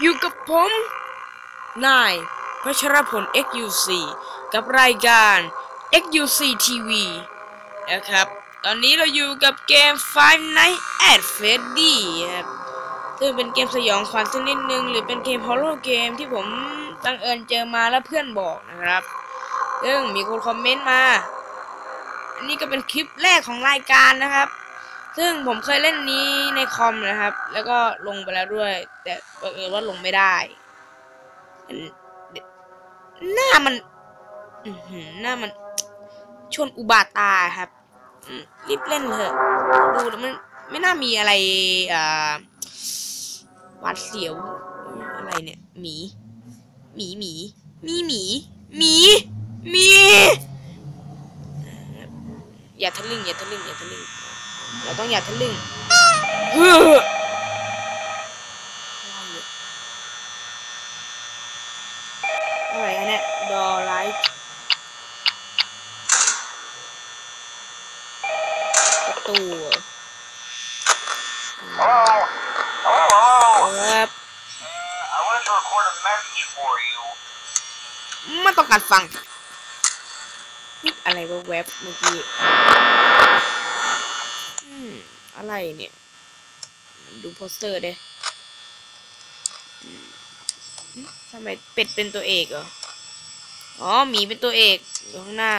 อยู่กับผม นายพัชรพล XUC กับรายการ XUC TV นะครับ ตอนนี้เราอยู่กับเกม Five Nights at Freddy ครับซึ่งเป็นเกมสยองขวัญสักนิดนึง หรือเป็นเกมฮอลโลเกมที่ผมบังเอิญเจอมาแล้วเพื่อนบอกนะครับ ซึ่งมีคนคอมเมนต์มา อันนี้ก็เป็นคลิปแรกของรายการนะครับ ซึ่งผมเคยเล่นนี้ในคอมนะครับ แล้วก็ลงไปแล้วด้วย แต่บังเอิญว่าลงไม่ได้ หน้ามันหน้ามัน ชนอุบาทตาครับรีบเล่นเถอะ ดูแล้วมันไม่น่ามีอะไรอ่าวาดเสียว อะไรเนี่ย หมี หมีหมีมีหมีหมีหมี อย่าทะลึ่งอย่าทะลึ่งอย่าทะลึ่ง เราต้องอย่าทะลึ่งเฮ้ออะไรอะเนี่ยดอไลท์ประตูเหรอ Hello? Hello? ครับไม่ต้องการฟัง อะไรแวบๆเมื่อกี้ อะไรเนี่ย ดูโปสเตอร์เด้ทำไมเป็ดเป็นตัวเอกเหรอ อ๋อหมีเป็นตัวเอกอยู่ข้างหน้า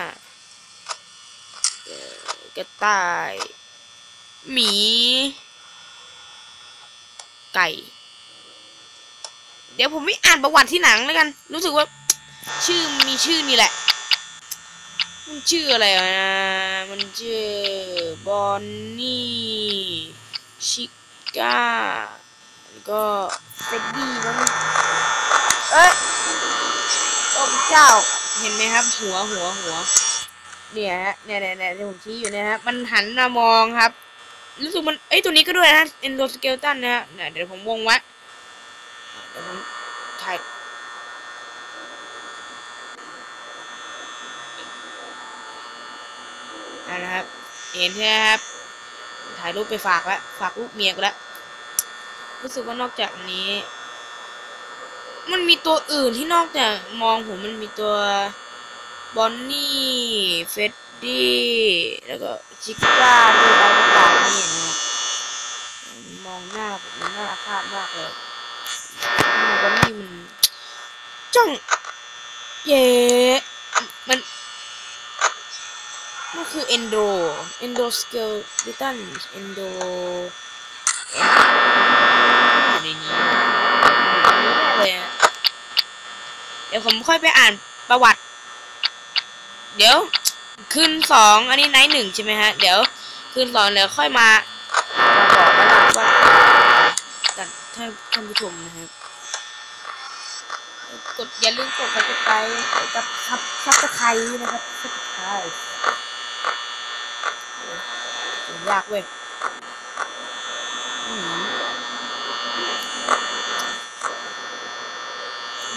กระต่าย หมี ไก่ เดี๋ยวผมไม่อ่านประวัติที่หนังแล้วกัน รู้สึกว่า ชื่อมีชื่อนี่แหละ มันชื่ออะไรวะนะ มันชื่อบอนนี่ชิก้าแล้วก็เฟดดี้มั้งเอ๊ะโอ้พระเจ้า เห็นไหมครับ หัวหัวหัวเนี่ยฮะเนี่ยเนี่ยเนี่ยที่ผมชี้อยู่เนยฮะมันหันมามองครับรู้สึกมันเอ้ยตัวนี้ก็ด้วยนะเอ็นโดสเกลตันนะฮะเนี่ยเดี๋ยวผมวงไว้เดี๋ยวผมถ่าย อ่า นะครับ เห็นใช่ไหมครับ ถ่ายรูปไปฝากแล้ว ฝากรูปเมียกูแล้ว รู้สึกว่านอกจากนี้ มันมีตัวอื่นที่นอกจากมองผมมันมีตัวบอนนี่เฟดดี้แล้วก็ชิก้าด้วยแล้วก็ตามนี่นะมองหน้าผมมันน่าอาฆาตมากเลยบอนนี่มันจ้องเย้มัน มันคือ endo endo skeleton endo อยู่ในนี้เลยเดี๋ยวผมค่อยไปอ่านประวัติ เดี๋ยว คืนสองอันนี้ไนท์หนึ่งใช่ไหมฮะ เดี๋ยว คืนสองเดี๋ยวค่อยมามาบอกวกันว่าท่านท่านผู้ชมนะครับกดอย่าลืมกดกระไลค์กับซับซับสไครต์นะครับซับสไครต์ ยากเว้ยหมี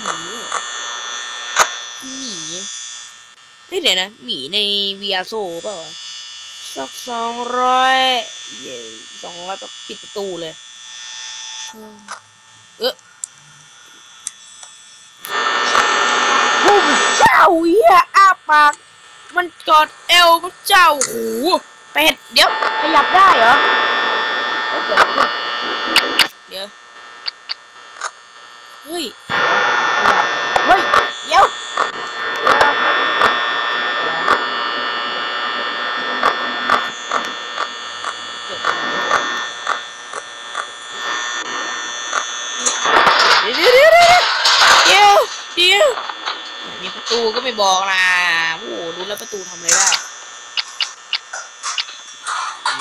หมีหมีเฮ้ยเดี๋ยวนะ หมีในวีอาโซเปล่าวสักสองร้อยเย่สองร้อยปิดประตูเลย เออโอ้พระเจ้าเฮียอ้าปาก มันกอดเอวพระเจ้าโอ้ เป็ดเดี๋ยวขยับได้เหรอเดี๋ยวเฮ้ยเฮ้ยเดี๋ยวเดี๋ยวเดี๋ยวเดี๋ยวมีประตูก็ไม่บอกนะโอ้โหดูแล้วประตูทำอะไรได้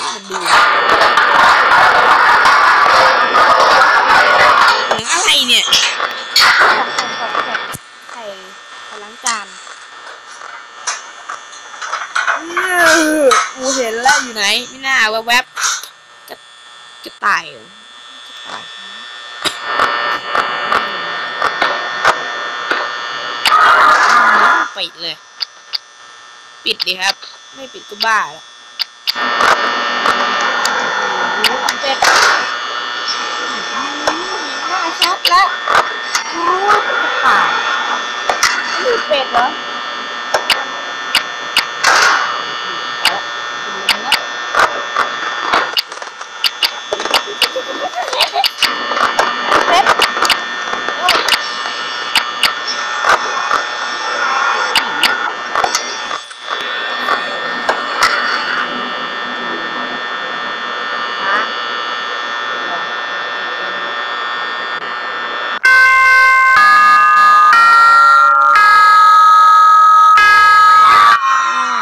มันดูอะไรเนี่ยไข่ไข่ล้างจานกูเห็นแล้วอยู่ไหน ไม่น่าแวบๆกระกระตายเหรอกระตายปิดเลย ปิดดิครับ ไม่ปิดก็บ้าแล้ว เป็ดห้าชัดแล้ว ผ่านหรือเป็ดเหรอเป็ด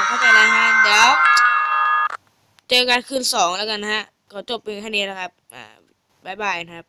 เข้าใจแล้วฮะ เดี๋ยว เจอ กันคืนสองแล้วกันนะฮะก็จบเพียงแค่นี้นะครับ อ่าบายบายนะครับ